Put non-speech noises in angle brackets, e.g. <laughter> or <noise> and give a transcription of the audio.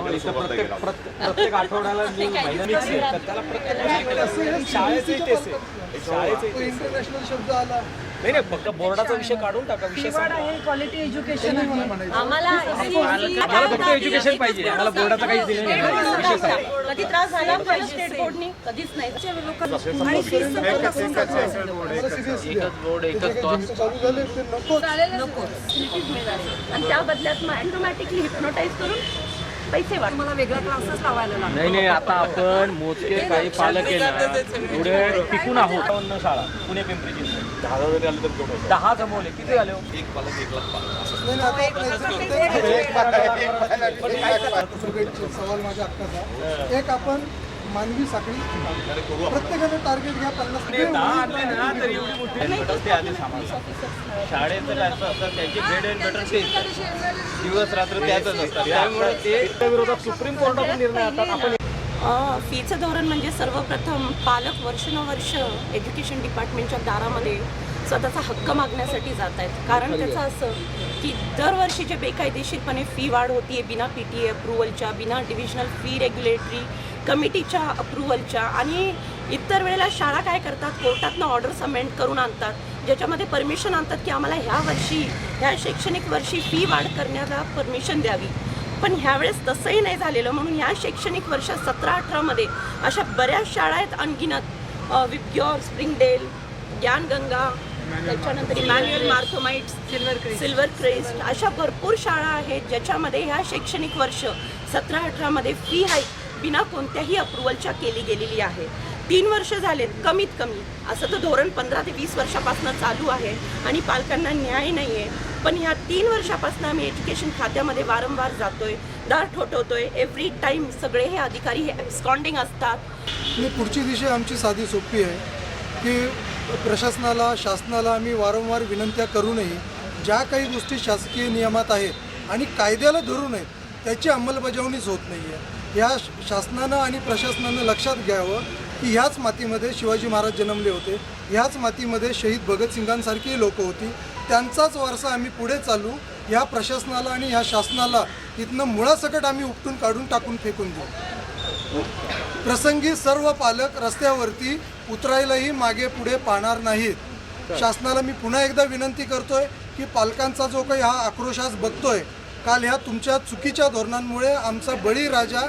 प्रत्येक गेला. प्रत्येक प्रत्येक आठवड्याला <laughs> त्याला प्रत्येक. इंटरनॅशनल शब्द आला. नाही नाही फक्त बोर्डाचा विषय काढून टाका विषय. क्वालिटी एज्युकेशन आम्हाला आम्हाला फक्त एज्युकेशन पाहिजे. आम्हाला बोर्डाचं काही दिलं नाही. कधी त्रास झाला पाहिजे स्टेट बोर्डनी कधीच नाही. आणि एकच बोर्ड एकच नको नको त्या बदल्यात ऑटोमॅटिकली हिप्नोटाईज करून पैसे वेगळा क्लासेस लावायला लागला नाही नाही आता आपण मोजके काही पालक ना पुढे टिकून आहोत अन्न शाळा पुणे पिंपरी चिंचवड दहा जरी आले तर. दहा जमवले किती झाले हो? एक पालक एक लाख पालक नाही, नाही, आता प्रत्येक- सगळ्यांचे सवाल माझ्या हक्काचा एक आपण मानवी साखळी प्रत्येकाने टार्गेट घ्या पन्नास शाळेचं असं त्यांची बेड अँड बेटर दिवस रात्र त्याच असतात. त्यामुळे ते विरोधात सुप्रीम कोर्टातून निर्णय आपण फीचं धोरण म्हणजे सर्वप्रथम पालक वर्षानुवर्ष एज्युकेशन डिपार्टमेंटच्या दारामध्ये स्वतःचा हक्क मागण्यासाठी जात आहेत कारण त्याचं असं की दरवर्षी जे बेकायदेशीरपणे फी वाढ होतीये बिना पी टी ए अप्रुव्हलच्या बिना डिव्हिजनल फी रेग्युलेटरी कमिटीच्या अप्रुव्हलच्या आणि इतर वेळेला शाळा काय करतात? कोर्टातनं ऑर्डर्स अमेंड करून आणतात. ज्याच्यामध्ये परमिशन आणतात की आम्हाला ह्या वर्षी ह्या शैक्षणिक वर्षी फी वाढ करण्याला परमिशन द्यावी. पण ह्यावेळेस तसंही नाही झालेलं. म्हणून या शैक्षणिक वर्ष सतरा अठरामध्ये अशा बऱ्याच शाळा आहेत. अनगिनत अ, विप्ग्योर स्प्रिंगडेल ज्ञानगंगा त्याच्यानंतर Emmanuel Marthomites silver silver crest. अशा भरपूर शाळा आहेत ज्याच्यामध्ये ह्या शैक्षणिक वर्ष सतरा अठरामध्ये फी हाईक बिना कोणत्याही अप्रुव्हलच्या केली गेलेली आहे. तीन वर्ष झालेत कमीत कमी. असं तर धोरण पंधरा ते वीस वर्षापासून चालू आहे आणि पालकांना न्याय नाही आहे पण ह्या तीन वर्षापासून आम्ही एज्युकेशन खात्यामध्ये वारंवार जातोय दार ठोठवतोय. एव्हरी टाईम सगळे हे अधिकारी हे ॲब्स्कॉन्डिंग असतात. पुढची दिशा आमची साधी सोपी आहे. की प्रशासनाला शासनाला आम्ही वारंवार विनंत्या करूनही ज्या काही गोष्टी शासकीय नियमात आहेत आणि कायद्याला धरून आहेत त्याची अंमलबजावणीच होत नाही आहे या शासनानं आणि प्रशासनानं लक्षात घ्यावं की ह्याच मातीमध्ये शिवाजी महाराज जन्मले होते. ह्याच मातीमध्ये शहीद भगतसिंगांसारखी लोकं होती. त्यांचाच वारसा आम्ही पुढे चालू ह्या प्रशासनाला आणि ह्या शासनाला इथनं मुळासकट आम्ही उपटून काढून टाकून फेकून देऊ. प्रसंगी सर्व पालक रस्त्यावरती उतरायलाही मागे पुढे पाहणार नाहीत. शासनाला मी पुन्हा एकदा विनंती करतोय की पालकांचा जो काही हा आक्रोश आज बघतोय काल ह्या तुमच्या चुकीच्या धोरणांमुळे आमचा बळीराजा